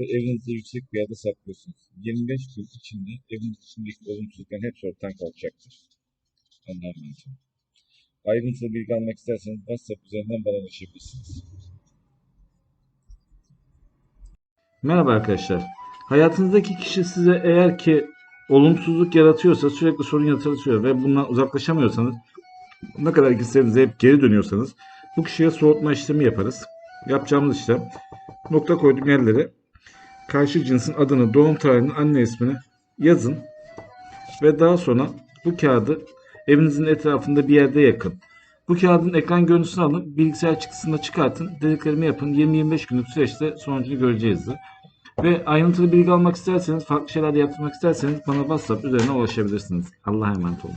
ve evinizde yüksek bir yerde saklıyorsunuz. 25 gün içinde evin içindeki olumsuzlukların hepsi ortadan kalkacaktır. Emanet olun. Ayrıntılı bilgi almak isterseniz WhatsApp üzerinden bana ulaşabilirsiniz. Merhaba arkadaşlar. Hayatınızdaki kişi size eğer ki olumsuzluk yaratıyorsa, sürekli sorun yaratıyor ve bundan uzaklaşamıyorsanız, ne kadar gitseniz hep geri dönüyorsanız bu kişiye soğutma işlemi yaparız. Yapacağımız işlem nokta koyduğum yerlere karşı cinsin adını, doğum tarihini, anne ismini yazın ve daha sonra bu kağıdı evinizin etrafında bir yerde yakın. Bu kağıdın ekran görüntüsünü alın, bilgisayar çıktısında çıkartın, dediklerimi yapın. 20-25 günlük süreçte sonucunu göreceğizdir. Ve ayrıntılı bilgi almak isterseniz, farklı şeyler de yaptırmak isterseniz bana WhatsApp üzerinden ulaşabilirsiniz. Allah'a emanet olun.